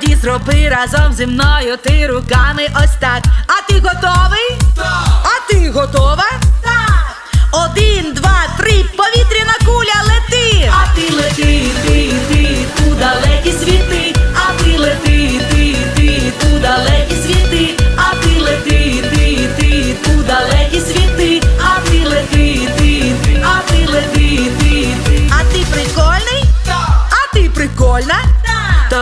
Тоді зроби разом зі мною ти руками ось так. А ти готовий?